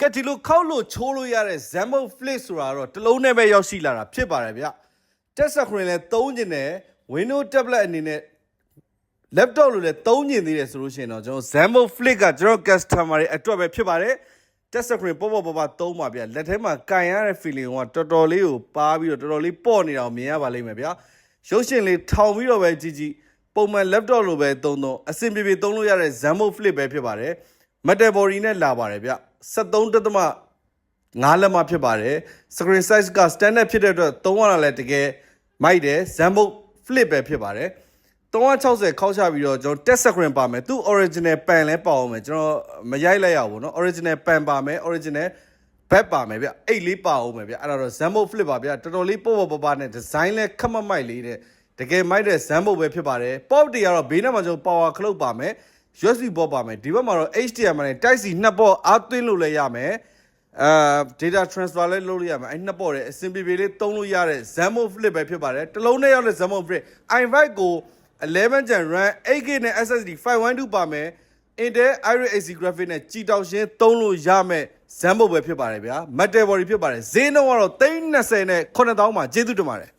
ကဲဒီလိုခောက်လို့ချိုးလို့ရတဲ့ Zambo Flip ဆိုတာတော့တစ်လုံးနဲ့ပဲရောက်ရှိလာတာဖြစ်ပါတယ်ဗျတက်ဆက်ခရင်လည်းသုံးကျင်တယ် Windows tablet အနေနဲ့ laptop လို့လည်းသုံးကျင်သေးတယ်ဆိုလို့ရှိရင်တော့ကျွန်တော် Zambo Flip ကကျွန်တော် customer တွေအတွက်ပဲဖြစ်ပါတယ်တက်ဆက်ခရင်ပေါ့ပေါ့ပေါ့ပေါ့သုံးပါဗျလက်ထဲမှာကန်ရတဲ့ feeling ကတော်တော်လေးကိုပါပြီးတော့တော်တော်လေးပေါ့နေတာကိုမြင်ရပါလိမ့်မယ်ဗျရုပ်ရှင်လေးထောင်ပြီးတော့ပဲကြည့်ကြည့်ပုံမှန် laptop လိုပဲသုံးသုံးအဆင်ပြေပြေသုံးလို့ရတဲ့ Zambo Flip ပဲဖြစ်ပါတယ် metal body နဲ့လာပါတယ်ဗျ 73တသမ9လက်မဖြစ်ပါတယ် screen size က standard ဖြစ်တဲ့အတွက်သုံးရတာလည်းတကယ်မိုက်တယ် Zambo Flip ပဲဖြစ်ပါတယ်360ခောက်ချပြီးတော့ကျွန်တော် test screen ပါမယ်သူ original pan လဲပါအောင်မယ်ကျွန်တော်မရိုက်လိုက်ရဘူးเนาะ original pan ပါမယ် original back ပါမယ်ဗျအိတ်လေးပါအောင်မယ်ဗျအဲ့ဒါတော့ Zambo Flip ပါဗျတော်တော်လေးပေါ့ပေါ့ပါပါနဲ့ design လဲခက်မမိုက်လေးတဲ့တကယ်မိုက်တဲ့ Zambo ပဲဖြစ်ပါတယ် pop တွေကတော့ဘေးနားမှာကျွန်တော် power clock ပါမယ် USB port ပါမယ်ဒီဘက်မှာတော့ HDMI နဲ့ Type C နှစ်ပေါ့အားသွင်းလို့လည်းရမယ်အာ data transfer လည်းလုပ်လို့ရမယ်အဲ့နှစ်ပေါ့တယ်အဆင်ပြေပြေလေးသုံးလို့ရတဲ့ Zambo Flip ပဲဖြစ်ပါတယ်တစ်လုံးနဲ့ရောက်တဲ့ Zambo Flip i5 ကို11 Gen RAM 8GB နဲ့ SSD 512ပါမယ် Intel Iris Xe graphic နဲ့ကြည်တောက်ရှင်းသုံးလို့ရမယ် Zambo ပဲဖြစ်ပါတယ်ဗျာ Metal body ဖြစ်ပါတယ်ဈေးနှုန်းကတော့320နဲ့9000မှာကျေးဇူးတင်ပါတယ်